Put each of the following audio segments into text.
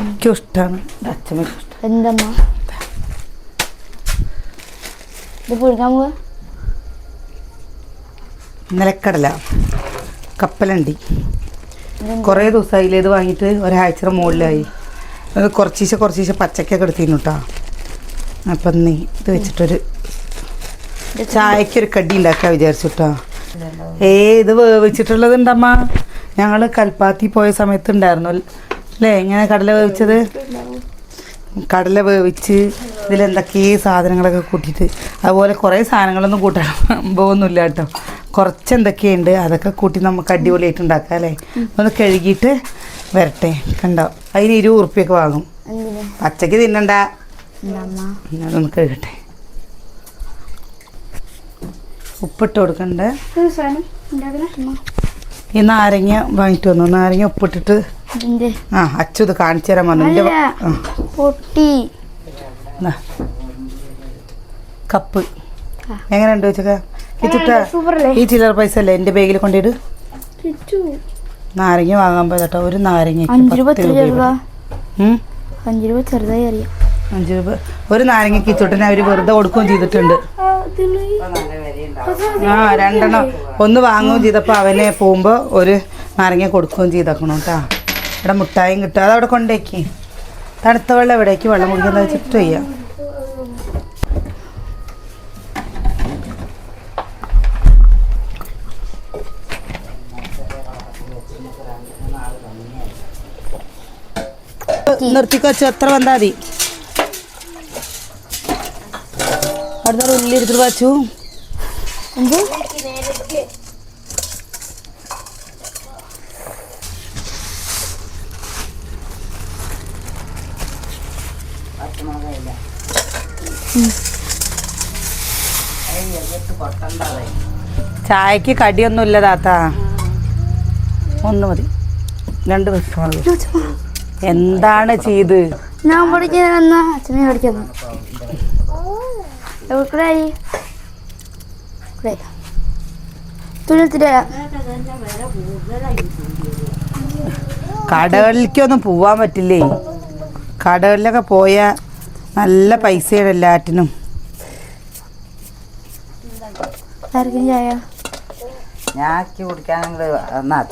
എനിക്കും ഇഷ്ടമാണ് അച്ഛമ്മയ്ക്കും ഇഷ്ടം എന്തമ്മ? ഇത് പുഴുങ്ങാൻ പോവാ? നിലക്കടല കപ്പലണ്ടി. കുറേ ദിവസമായി ഇത് വാങ്ങിയിട്ട് ഒരാഴ്ചയുടെ മുകളിലായി. അത് കുറച്ചീശെ കുറച്ചീശെ പച്ചക്കൊക്കെ എടുത്തിരുന്നു കേട്ടോ അപ്പം നീ ഇത് വെച്ചിട്ടൊരു ചായക്കൊരു കടി ഉണ്ടാക്കാൻ വിചാരിച്ചു കേട്ടോ ഏ ഇത് വേവിച്ചിട്ടുള്ളത് ഉണ്ടമ്മ ഞങ്ങൾ കൽപ്പാത്തി പോയ സമയത്ത് ഉണ്ടായിരുന്നു. അല്ലേ ഇങ്ങനെ കടല വേവിച്ചത്? കടല വേവിച്ച് ഇതിലെന്തൊക്കെ സാധനങ്ങളൊക്കെ കൂട്ടിയിട്ട്. അതുപോലെ കുറേ സാധനങ്ങളൊന്നും കൂട്ടാൻ പോകുന്നില്ല കേട്ടോ. കുറച്ച് എന്തൊക്കെയുണ്ട് അതൊക്കെ കൂട്ടി നമുക്ക് അടിപൊളിയായിട്ട് ഉണ്ടാക്കാം അല്ലേ? ഒന്ന് കഴുകിയിട്ട് വരട്ടെ. കണ്ടോ? അതിന് ഇരുപത് ഉറുപ്പ്യൊക്കെ വാങ്ങും. പച്ചക്ക് തിന്നണ്ട. അതൊന്ന് കഴുകട്ടെ. ഉപ്പിട്ട് കൊടുക്കണ്ടേ. ഈ നാരങ്ങ വാങ്ങിട്ട് വന്നു. നാരങ്ങ ഉപ്പിട്ടിട്ട് ആ അച്ചു ഇത് കാണിച്ചു തരാൻ പറഞ്ഞു. ആ. പൊട്ടി. കപ്പ്. എങ്ങനെ എങ്ങനെയുണ്ട് വെച്ചക്ക? ഈ ചില്ലർ ഈ ചില്ലറ പൈസ അല്ലേ എന്റെ ബാഗിൽ കൊണ്ടിട്ട് നാരങ്ങ വാങ്ങാൻ പോയി കേട്ടോ. ഒരു നാരങ്ങ അഞ്ച് രൂപ ചെറുതായി അറിയാം. അഞ്ച് രൂപ. ഒരു നാരങ്ങക്ക് ഇച്ചോട്ടനെ അവർ വെറുതെ കൊടുക്കുകയും ചെയ്തിട്ടുണ്ട്. ആ രണ്ടെണ്ണം. ഒന്ന് വാങ്ങുകയും ചെയ്തപ്പോൾ അവനെ പോകുമ്പോൾ ഒരു നാരങ്ങ കൊടുക്കുകയും ചെയ്തേക്കണം കേട്ടോ. ഇവിടെ മുട്ടായും കിട്ടും. അതവിടെ കൊണ്ടേക്ക്. തണുത്ത വെള്ളം എവിടേക്ക്? വെള്ളം കുടിക്കുന്നത് വെച്ചിട്ട് ചെയ്യാം. നിർത്തിക്കോ എത്ര വന്നാൽ മതി? അവിടുന്ന് ഉള്ളി എടുത്തിട്ട് വച്ചു എന്ത്? ചായക്ക് കടിയൊന്നും ഇല്ല താത്ത. ഒന്ന് മതി. രണ്ട് പച്ചമുളക് എന്താണ് ചെയ്ത്? ഞാൻ അച്ഛനെ കടകളിലേക്കൊന്നും പോവാൻ പറ്റില്ലേ? കടകളിലൊക്കെ പോയാൽ നല്ല പൈസയാണ് എല്ലാറ്റിനും.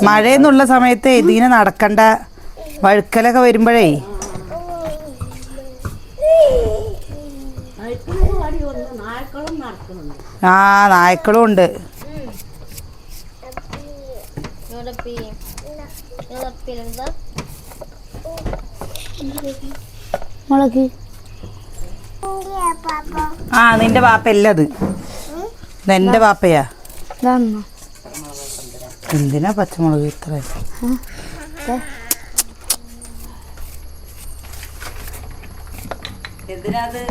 മഴയെന്നുള്ള സമയത്ത് ഇതിനെ നടക്കണ്ട വഴുക്കലൊക്കെ വരുമ്പോഴേ. ആ നായ്ക്കളും ഉണ്ട്. മുളക്. ആ നിന്റെ പാപ്പയല്ല അത് ഇതെന്റെ വാപ്പയാ. എന്തിനാ പച്ചമുളക് ഇത്ര? എന്തിനാത്?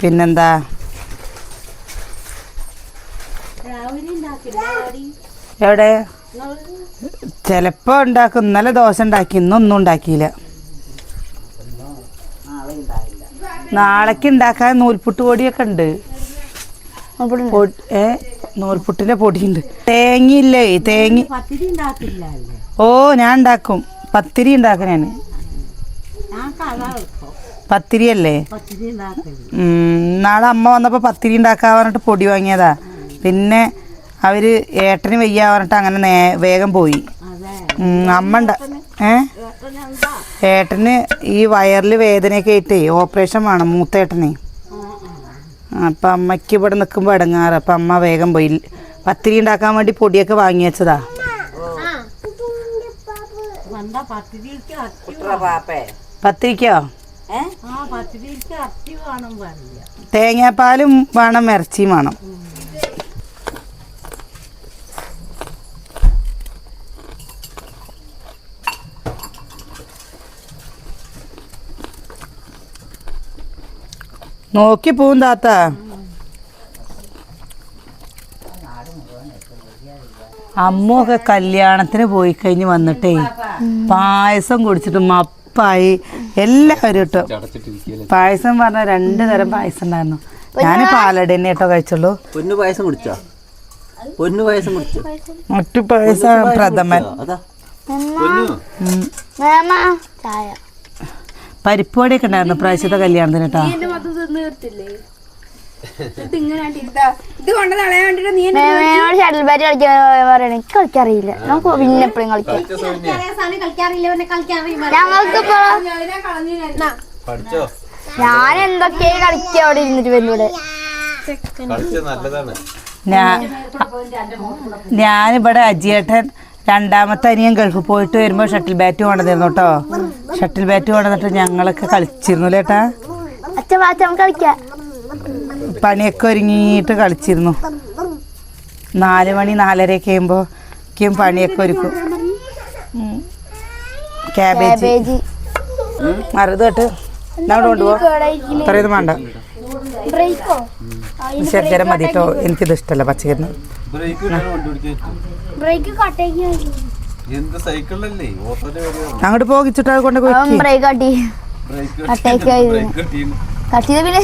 പിന്നെന്താ? എവിടെ? ചിലപ്പോ ഉണ്ടാക്കും. ഇന്നലെ ദോശ ഉണ്ടാക്കി ഇന്നൊന്നും ഉണ്ടാക്കിയില്ല. നാളേക്ക് ഉണ്ടാക്കാൻ നൂൽപുട്ട് പൊടിയൊക്കെ ഉണ്ട്. ഏ നൂൽപുട്ടിന്റെ പൊടിയുണ്ട്. തേങ്ങയില്ലേ തേങ്ങ ഓ ഞാൻ ഉണ്ടാക്കും. പത്തിരി ഉണ്ടാക്കണേന് പത്തിരി അല്ലേ നാളെ അമ്മ വന്നപ്പോൾ പത്തിരി ഉണ്ടാക്കാൻ പറഞ്ഞിട്ട് പൊടി വാങ്ങിയതാ. പിന്നെ അവർ ഏട്ടന് വയ്യ പറഞ്ഞിട്ട് അങ്ങനെ നേ വേഗം പോയി. അമ്മ ഉണ്ട ഏ? ഏട്ടന് ഈ വയറിൽ വേദനയൊക്കെ ആയിട്ടേ ഓപ്പറേഷൻ വേണം മൂത്തേട്ടനെ അപ്പം അമ്മയ്ക്ക് ഇവിടെ നിൽക്കുമ്പോൾ ഇടങ്ങാറ്. അപ്പം അമ്മ വേഗം പോയി. പത്തിരി ഉണ്ടാക്കാൻ വേണ്ടി പൊടിയൊക്കെ വാങ്ങി വെച്ചതാ. പത്തിരിക്ക് തേങ്ങാപ്പാലും വേണം ഇറച്ചിയും വേണം. നോക്കി പോവും താത്ത. അമ്മൊക്കെ കല്യാണത്തിന് പോയി കഴിഞ്ഞ് വന്നിട്ടേ പായസം കുടിച്ചിട്ട് മപ്പായി. എല്ലാവരും കേട്ടോ പായസം പറഞ്ഞ രണ്ട് തരം പായസം ഉണ്ടായിരുന്നു. ഞാൻ പാലട തന്നെ കേട്ടോ കഴിച്ചുള്ളൂ. പൊന്നു പായസം കുടിച്ചോ? പൊന്നു പായസം കുടിച്ചോ? മറ്റു പായസം പ്രഥമൻ. അതാ. ചായ പരിപ്പുവടിയൊക്കെ ഉണ്ടായിരുന്നു പ്രാവശ്യത്തെ കല്യാണത്തിന് കേട്ടോ കളിക്കാറിയില്ല. നമുക്ക് പിന്നെ എപ്പോഴും കളിക്കാം. ഞങ്ങൾക്ക് പഠിച്ചോ? ഞാൻ എന്തൊക്കെ കളിക്കുക അവിടെ ഇരുന്നിട്ട് വരുന്നൂടെ ഞാൻ ഞാനിവിടെ അജിയേട്ടൻ രണ്ടാമത്തെ അനിയൻ ഗൾഫിൽ പോയിട്ട് വരുമ്പോൾ ഷട്ടിൽ ബാറ്റ് കൊണ്ടുവന്നിരുന്നു കേട്ടോ ഷട്ടിൽ ബാറ്റ് കൊണ്ടുവന്നിട്ട് ഞങ്ങളൊക്കെ കളിച്ചിരുന്നു ചേട്ടാ പണിയൊക്കെ ഒരുങ്ങിയിട്ട് കളിച്ചിരുന്നു. നാല് മണി നാലരയൊക്കെ ആകുമ്പോഴേക്കും പണിയൊക്കെ ഒരുക്കും. ക്യാബേജ് മറുത് തൊട്ട് അവിടെ കൊണ്ടുപോകും ഇത്രയൊന്നും വേണ്ട. ബ്രേക്കോ ശർക്കര മതി കേട്ടോ എനിക്കിത് ഇഷ്ടമല്ല പച്ചക്കറി എന്ത് സൈക്കിളല്ലേ അങ്ങോട്ട് പോകിച്ചിട്ട് കൊണ്ട് ബ്രേക്ക് കട്ടി ബ്രേക്ക് പിന്നെ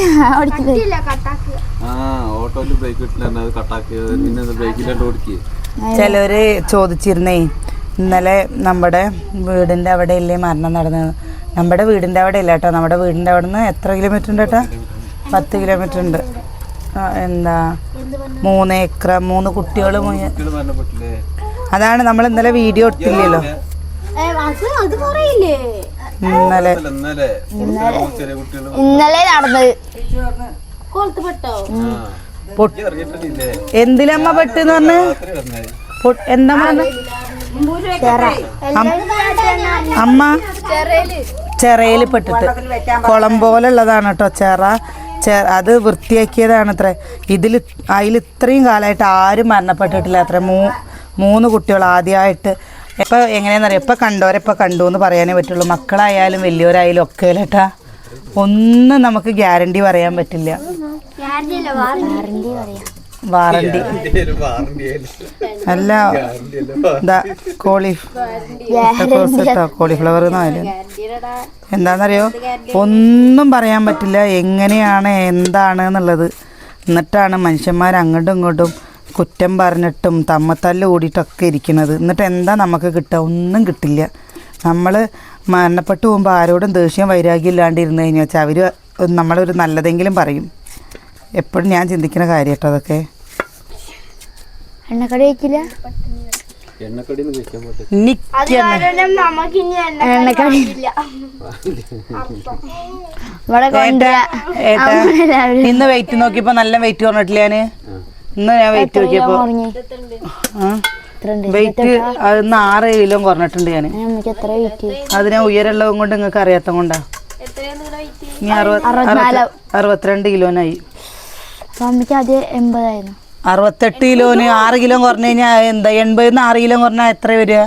ആ ഓട്ടോയിൽ ബ്രേക്ക് കിട്ടില്ല അത് കട്ടാക്കിയത് പിന്നെ ബ്രേക്കിലാണ്ട് ഓടിക്കേ? ചിലര് ചോദിച്ചിരുന്നേ ഇന്നലെ നമ്മുടെ വീടിന്റെ അവിടെ ഇല്ലേ മരണം നടന്നത്? നമ്മുടെ വീടിന്റെ അവിടെ ഇല്ല കേട്ടോ. നമ്മുടെ വീടിന്റെ അവിടെ നിന്ന് എത്ര കിലോമീറ്റർ ഉണ്ട് കേട്ടോ പത്ത് കിലോമീറ്റർ ഉണ്ട്. എന്താ? മൂന്ന് ഏക്കർ മൂന്ന് കുട്ടികൾ അതാണ് നമ്മൾ ഇന്നലെ വീഡിയോ ഇട്ടില്ലല്ലോ പറയില്ലേ ഇന്നലെ. ഇന്നലെ. നടന്നത്. എന്തിലമ്മ പെട്ടെന്ന് പറഞ്ഞ് എന്താ അമ്മ ചെറയിൽ പെട്ടിട്ട്. കുളം പോലെ ഉള്ളതാണ് കേട്ടോ ചെറ. ചെ അത് വൃത്തിയാക്കിയതാണ് അത്ര ഇതിൽ അതിൽ ഇത്രയും കാലമായിട്ട് ആരും മരണപ്പെട്ടിട്ടില്ല അത്ര. മൂ മൂന്ന് കുട്ടികൾ ആദ്യമായിട്ട് ഇപ്പം എങ്ങനെയാണെന്നറിയാം ഇപ്പം കണ്ടോരെപ്പം കണ്ടു എന്ന് പറയാനേ പറ്റുള്ളൂ. മക്കളായാലും വലിയവരായാലും ഒക്കെ അല്ലേട്ടാ ഒന്നും നമുക്ക് ഗ്യാരണ്ടി പറയാൻ പറ്റില്ല. വാറണ്ടി. അല്ല കോളിഫ്ലവർ എന്താണെന്നറിയോ? ഒന്നും പറയാൻ പറ്റില്ല. എങ്ങനെയാണ് എന്താണ് എന്നുള്ളത്. എന്നിട്ടാണ് മനുഷ്യന്മാർ അങ്ങോട്ടും ഇങ്ങോട്ടും കുറ്റം പറഞ്ഞിട്ടും തമ്മത്തല്ല് കൂടിയിട്ടൊക്കെ ഇരിക്കുന്നത്. എന്നിട്ട് എന്താ നമുക്ക് കിട്ടുക? ഒന്നും കിട്ടില്ല. നമ്മൾ മരണപ്പെട്ടു പോകുമ്പോൾ ആരോടും ദേഷ്യം വൈരാഗ്യം ഇല്ലാണ്ടിരുന്നു കഴിഞ്ഞാൽ വെച്ചാൽ അവർ നമ്മളൊരു നല്ലതെങ്കിലും പറയും. എപ്പോഴും ഞാൻ ചിന്തിക്കുന്ന കാര്യം കേട്ടോ അതൊക്കെ. എണ്ണക്കടി ഇന്ന് വെയിറ്റ് നോക്കിയപ്പോ നല്ല വെയിറ്റ് പറഞ്ഞിട്ടില്ല ഞാൻ? ഇന്ന് ഞാൻ വെയിറ്റ് നോക്കിയപ്പോ വെയിറ്റ് ഇന്ന് ആറ് കിലോ കുറഞ്ഞിട്ടുണ്ട് ഞാൻ അതിനെ എത്ര വെയിറ്റ് അത് ഞാൻ ഉയരമുള്ളത് കൊണ്ട് നിങ്ങൾക്ക് അറിയാത്ത കൊണ്ടാ. ഇനി അറുപത്തിരണ്ട് കിലോനായി. അമ്മയ്ക്ക് ആദ്യം എൺപതായിരുന്നു. അറുപത്തെട്ട് കിലോന് ആറ് കിലോ കുറഞ്ഞു കഴിഞ്ഞാൽ എന്താ എൺപതിന്ന് ആറ് കിലോ കുറഞ്ഞാൽ എത്ര വരിക?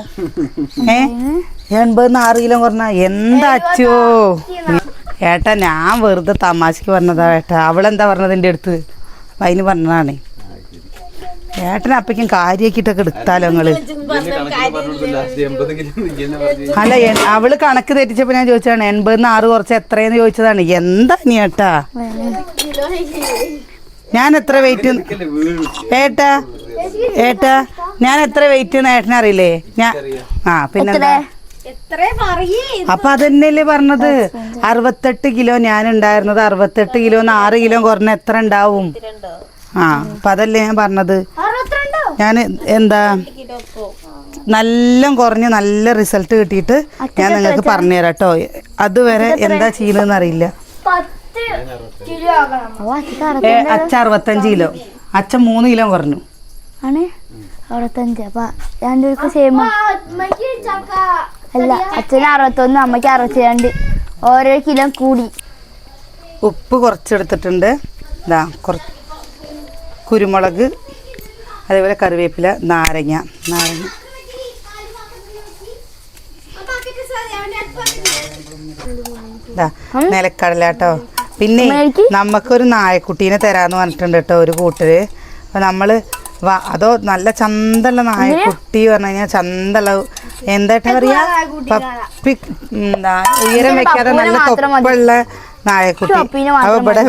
ഏ? എൺപതിന്ന് ആറ് കിലോ കുറഞ്ഞ എന്താ അച്ചോ? ഏട്ടാ ഞാൻ വെറുതെ തമാശക്ക് പറഞ്ഞതാ ഏട്ടാ. അവളെന്താ പറഞ്ഞത് എന്റെ അടുത്ത്? അപ്പം അതിന് പറഞ്ഞതാണ്. ഏട്ടനെ അപ്പയ്ക്കും കാര്യക്കിട്ടൊക്കെ എടുത്താലോ നിങ്ങൾ? അല്ല അവൾ കണക്ക് തെറ്റിച്ചപ്പോ ഞാൻ ചോദിച്ചതാണ് എൺപതിന്ന് ആറ് കുറച്ച് എത്രയെന്ന് ചോദിച്ചതാണ്. എന്താ നീ ഏട്ടാ? ഞാൻ എത്ര വെയിറ്റ് ഏട്ടാ? ഏട്ടാ? ഞാൻ എത്ര വെയിറ്റ് ഏട്ടനെ അറിയില്ലേ ഞാൻ ആ പിന്നെന്താ? അപ്പൊ അതന്നെയല്ലേ പറഞ്ഞത്? അറുപത്തെട്ട് കിലോ ഞാൻ ഉണ്ടായിരുന്നത് അറുപത്തെട്ട് കിലോന്ന് ആറ് കിലോ കുറഞ്ഞ എത്ര ഉണ്ടാവും? ആ അപ്പൊ അതല്ലേ ഞാൻ പറഞ്ഞത്. ഞാൻ എന്താ? നല്ല കുറഞ്ഞ് നല്ല റിസൾട്ട് കിട്ടിയിട്ട് ഞാൻ നിങ്ങൾക്ക് പറഞ്ഞു തരാം കേട്ടോ. അതുവരെ എന്താ ചെയ്യുന്നതെന്ന് അറിയില്ല അച്ഛ അറുപത്തഞ്ച് കിലോ. അച്ഛൻ മൂന്ന് കിലോ കുറഞ്ഞു. ആണ്? അറുപത്തഞ്ച്. അപ്പൊ രണ്ടുപേർക്ക് സെയിം അല്ല അച്ഛന് അറുപത്തൊന്ന് അമ്മയ്ക്ക് അറുപത്തിരണ്ട്. ഓരോ കിലോ കൂടി. ഉപ്പ് കുറച്ചെടുത്തിട്ടുണ്ട്. ഇതാ കുറച്ച് കുരുമുളക് അതേപോലെ കറിവേപ്പില നാരങ്ങ. നാരങ്ങ. നിലക്കടലാട്ടോ നിലക്കടല കേട്ടോ. പിന്നെ നമുക്കൊരു നായക്കുട്ടീനെ തരാന്ന് പറഞ്ഞിട്ടുണ്ട് കേട്ടോ ഒരു കൂട്ടര്. അപ്പൊ നമ്മൾ അതോ നല്ല ചന്തള്ള നായക്കുട്ടി പറഞ്ഞു കഴിഞ്ഞാൽ ചന്തള്ള എന്തായിട്ടാ പറയാ? പപ്പി എന്താ ഉയരം വെക്കാതെ നല്ല തൊപ്പുള്ള നായക്കുട്ടി. അപ്പൊ ഇവിടെ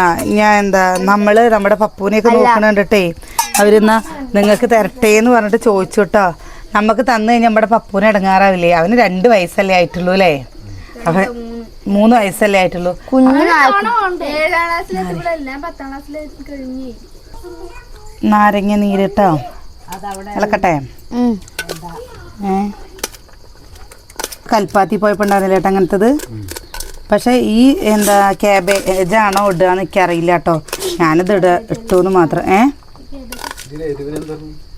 ആ ഞാൻ എന്താ നമ്മൾ നമ്മുടെ പപ്പുവിനെയൊക്കെ നോക്കണുണ്ടേ അവരെന്നാ അവരിന്നാ നിങ്ങൾക്ക് തരട്ടെ എന്ന് പറഞ്ഞിട്ട് ചോദിച്ചു കേട്ടോ നമുക്ക് തന്നു കഴിഞ്ഞാൽ നമ്മുടെ പപ്പുവിനെ ഇടങ്ങാറാവില്ലേ? അവന് രണ്ട് വയസ്സല്ലേ ആയിട്ടുള്ളൂ അല്ലേ അവൻ മൂന്ന് വയസ്സല്ലേ ആയിട്ടുള്ളൂ. കുഞ്ഞു നായക്ക് നാരങ്ങ നീരിട്ടോ? ഇളക്കട്ടെ. ഏ? കൽപ്പാത്തി പോയപ്പോ ഏട്ടാ അങ്ങനത്തത്? പക്ഷെ ഈ എന്താ ക്യാബേജാണോ ഇടുക എനിക്ക് എനിക്കറിയില്ല കേട്ടോ. ഞാനിത് ഇട ഇട്ടു എന്ന് മാത്രം. ഏ?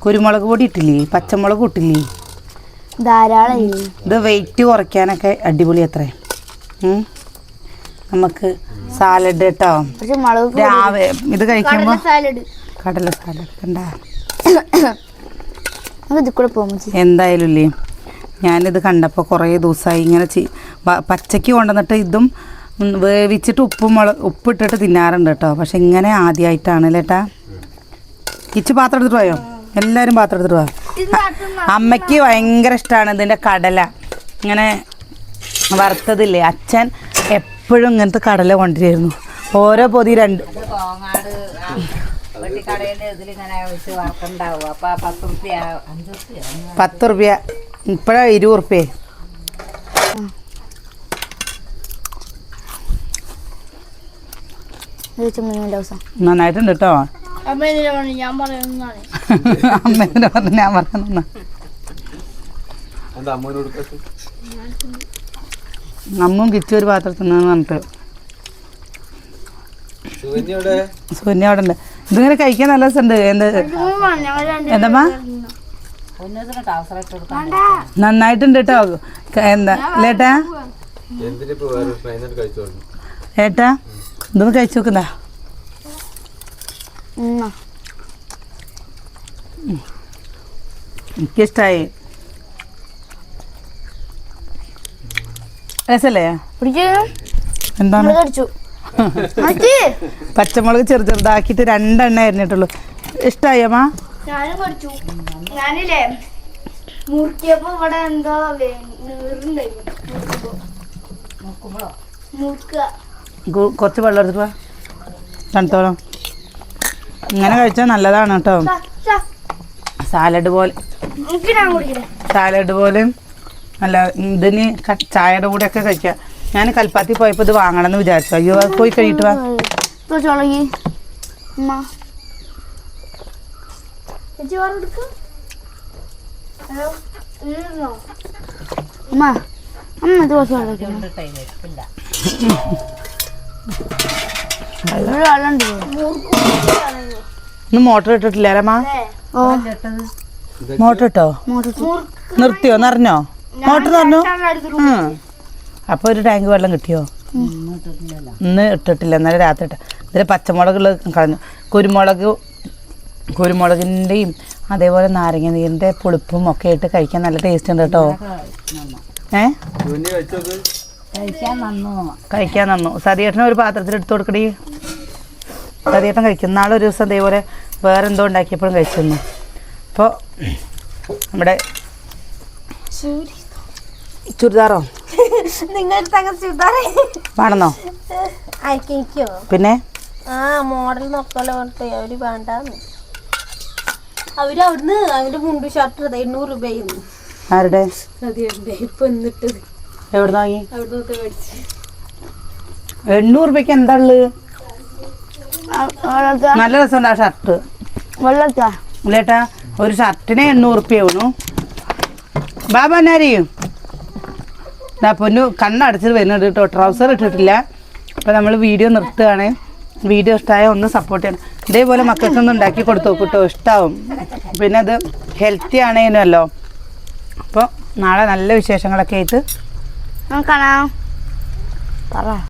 കുരുമുളക് പൊടി ഇട്ടില്ലേ? പച്ചമുളക് ഇട്ടില്ലേ? ധാരാളം ഇത് വെയിറ്റ് കുറയ്ക്കാനൊക്കെ അടിപൊളി അത്രേ. നമുക്ക് സാലഡ് കേട്ടോ രാവിലെ ഇത് കഴിക്കുമ്പോൾ സാലഡ്. കടല സാലഡ് കണ്ടാ? എന്തായാലും ഇല്ലേ? ഞാനിത് കണ്ടപ്പോൾ കുറേ ദിവസമായി ഇങ്ങനെ പച്ചയ്ക്ക് കൊണ്ടുവന്നിട്ട് ഇതും വേവിച്ചിട്ട് ഉപ്പും മുളക് ഉപ്പിട്ടിട്ട് തിന്നാറുണ്ട് കേട്ടോ പക്ഷെ ഇങ്ങനെ ആദ്യമായിട്ടാണ് ലേട്ടാ ഇച്ച് പാത്രം എടുത്തിട്ട് പോയോ? എല്ലാവരും പാത്രം എടുത്തിട്ട് പോയോ? അമ്മയ്ക്ക് ഭയങ്കര ഇഷ്ടമാണ് ഇതിന്റെ കടല. ഇങ്ങനെ വറുത്തതില്ലേ? അച്ഛൻ എപ്പോഴും ഇങ്ങനത്തെ കടല കൊണ്ടുവരുന്നു ഓരോ പൊതി രണ്ട് പത്ത് റുപ്യ ഇപ്പഴാ ഇരുപത് റുപ്യ നന്നായിട്ടുണ്ട് കേട്ടോ ഞാൻ പറയുന്നതാണ് അമ്മേനെ പറഞ്ഞ് ഞാൻ പറഞ്ഞു എന്താ അമ്മും കിച്ചു ഒരു പാത്രത്തിൽ നിന്ന് പറഞ്ഞിട്ട്. സൂര്യ അവിടെ ഉണ്ട് ഇതിങ്ങനെ കഴിക്കാൻ നല്ല രസമുണ്ട് എന്ത്? എന്തമ്മാ? കൊടുക്കാൻ നന്നായിട്ടുണ്ട് കേട്ടോ എന്താ? ലേട്ടാ? എന്തിനിപ്പോ വേറെ ട്രെയിനർ കഴിച്ചോളൂ ഏട്ടാ ഇതൊന്ന് കഴിച്ചു നോക്കുന്നതാ എനിക്കിഷ്ടായി. രസല്ലേ? എന്താണ്? പച്ചമുളക് ചെറു ചെറുതാക്കിയിട്ട് രണ്ടെണ്ണ അരിഞ്ഞിട്ടുള്ളൂ. അമ്മ? ഞാനില്ലേ ഇവിടെ എന്താ ഗു- കുറച്ച് വെള്ളം എടുത്തു തണുത്തോളം. ഇങ്ങനെ കഴിച്ചാൽ നല്ലതാണ് കേട്ടോ. സാലഡ് പോലെ. എനിക്ക് ഞാൻ കുടിക്കണേ. സാലഡ് പോലെയും അല്ല ഇതിന് ചായയുടെ കൂടെ ഒക്കെ കഴിക്കാം. ഞാൻ കൽപ്പാത്തി പോയപ്പോൾ ഇത് വാങ്ങണം എന്ന് വിചാരിച്ചു. അയ്യോ അത് പോയി കഴിയിട്ട് വാ. ഇന്ന് മോട്ടർ ഇട്ടിട്ടില്ല മോട്ടർ ഇട്ടോ. നിർത്തിയോ? നിറഞ്ഞോ? മോട്ടർ അപ്പോൾ ഒരു ടാങ്ക് വെള്ളം കിട്ടിയോ? ഇന്ന് ഇട്ടിട്ടില്ല. ഇന്നലെ രാത്രി ഇട്ട ഇതിൽ പച്ചമുളകുകൾ കളഞ്ഞു. കുരുമുളക് കുരുമുളകിന്റെയും അതേപോലെ നാരങ്ങ നീരിന്റെ പുളിപ്പും ഒക്കെ ഇട്ട് കഴിക്കാൻ നല്ല ടേസ്റ്റ് ഉണ്ട് കേട്ടോ. ഏ? കഴിക്കാൻ നന്നു? സതിയേട്ടനെ ഒരു പാത്രത്തിൽ എടുത്തു കൊടുക്കടി. സതിയേട്ടൻ കഴിക്കും. നാളെ ഒരു ദിവസം ഇതേപോലെ വേറെ എന്തോ ഉണ്ടാക്കിയപ്പോഴും കഴിച്ചിരുന്നു. അപ്പോൾ നമ്മുടെ ചുരിദാറോ? നിങ്ങൾ ചുരിദാറേ. വേണമെന്നോ അയക്കോ പിന്നെ? ആ മോഡൽ നോക്കാലോ അവർ വേണ്ടാന്ന് അവർ അവിടുന്ന് അവന്റെ മുണ്ട് ഷർട്ട് എണ്ണൂറ് രൂപയായിരുന്നു. ആരുടെ? എന്നിട്ട് എവിടെ വാങ്ങി? എണ്ണൂറ് രൂപയ്ക്ക് എന്താ ഉള്ളത് നല്ല രസമുണ്ട് ആ ഷർട്ട്. വെള്ളത്താ ഇല്ലേട്ടാ ഒരു ഷർട്ടിന് എണ്ണൂറ് റുപ്യ ആവണു ബാബ എന്നാരിയും ഇതാ പൊന്നു കണ്ണടച്ചിട്ട് വരുന്നുണ്ട് കേട്ടോ. ട്രൗസർ ഇട്ടിട്ടില്ല. അപ്പോൾ നമ്മൾ വീഡിയോ നിർത്തുകയാണ്. വീഡിയോ ഇഷ്ടമായ ഒന്ന് സപ്പോർട്ട് ചെയ്യണം. ഇതേപോലെ മക്കൾക്കൊന്ന് ഉണ്ടാക്കി കൊടുത്തു കേട്ടോ. ഇഷ്ടാവും. പിന്നെ അത് ഹെൽത്തി ആണേനുമല്ലോ അപ്പോൾ നാളെ നല്ല വിശേഷങ്ങളൊക്കെ ആയിട്ട് കാണാം. പറ.